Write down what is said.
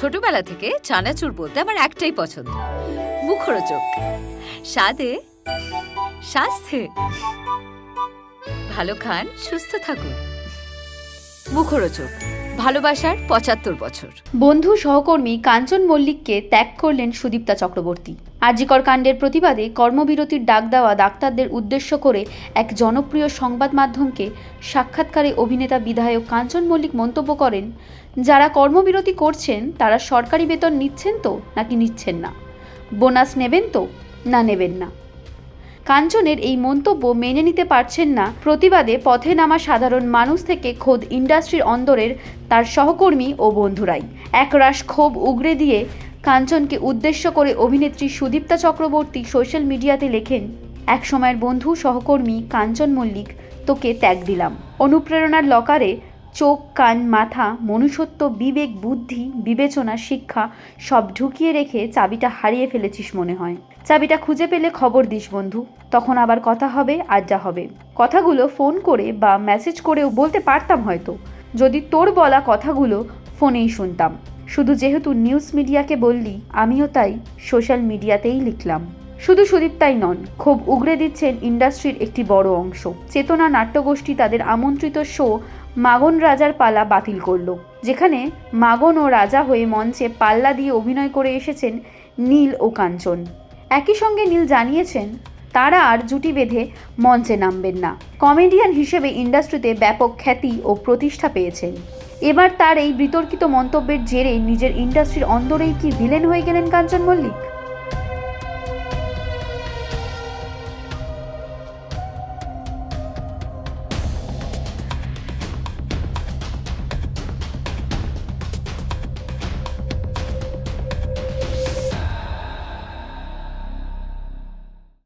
ছোটবেলা থেকে চানাচুর বলতে আমার একটাই পছন্দ। মুখরোচক। স্বাদে, স্বাস্থ্যে। ভালো খান, সুস্থ থাকুন। মুখরোচক। ভালোবাসার পঁচাত্তর বছর। বন্ধু সহকর্মী কাঞ্চন মল্লিককে ত্যাগ করলেন সুদীপ্তা চক্রবর্তী। আরজিকর কাণ্ডের প্রতিবাদে কর্মবিরতির ডাক দেওয়া ডাক্তারদের উদ্দেশ্য করে এক জনপ্রিয় সংবাদ মাধ্যমকে সাক্ষাৎকারে অভিনেতা বিধায়ক কাঞ্চন মল্লিক মন্তব্য করেন, যারা কর্মবিরতি করছেন, তারা সরকারি বেতন নিচ্ছেন তো, নাকি নিচ্ছেন না? বোনাস নেবেন তো, না নেবেন না? কাঞ্চনের এই মন্তব্য মেনে নিতে পারছেন না। প্রতিবাদে পথে নামা সাধারণ মানুষ থেকে খোদ ইন্ডাস্ট্রির অন্দরের তার সহকর্মী ও বন্ধুরাই। একরাশ ক্ষোভ উগরে দিয়ে কাঞ্চনকে উদ্দেশ্য করে অভিনেত্রী সুদীপ্তা চক্রবর্তী সোশ্যাল মিডিয়াতে লেখেন, এক সময়ের বন্ধু, সহকর্মী কাঞ্চন মল্লিক, তোকে ত্যাগ দিলাম। অনুপ্রেরণার লকারে চোখ, কান, মাথা, মনুষ্যত্ব, বিবেক, বুদ্ধি, বিবেচনা, শিক্ষা সব ঢুকিয়ে রেখে চাবিটা হারিয়ে ফেলেছিস মনে হয়। চাবিটা খুঁজে পেলে খবর দিস বন্ধু। তখন আবার কথা হবে আড্ডা হবে। কথাগুলো ফোন করে বা মেসেজ করেও বলতে পারতাম হয়তো। যদি তোর বলা কথাগুলো ফোনেই শুনতাম। শুধু যেহেতু নিউজ মিডিয়াকে বললি, আমিও তাই সোশ্যাল মিডিয়াতেই লিখলাম। শুধু সুদীপ তাই নন, খুব উগরে দিচ্ছেন ইন্ডাস্ট্রির একটি বড় অংশ। চেতনা নাট্যগোষ্ঠী তাদের আমন্ত্রিত শো মাগন রাজার পালা বাতিল করল, যেখানে মাগন ও রাজা হয়ে মঞ্চে পাল্লা দিয়ে অভিনয় করে এসেছেন নীল ও কাঞ্চন। একই সঙ্গে নীল জানিয়েছেন, তারা আর জুটি বেঁধে মঞ্চে নামবেন না। কমেডিয়ান হিসেবে ইন্ডাস্ট্রিতে ব্যাপক খ্যাতি ও প্রতিষ্ঠা পেয়েছেন। এবার তার এই বিতর্কিত মন্তব্যের জেরে নিজের ইন্ডাস্ট্রির অন্দরেই কি ভিলেন হয়ে গেলেন কাঞ্চন মল্লিক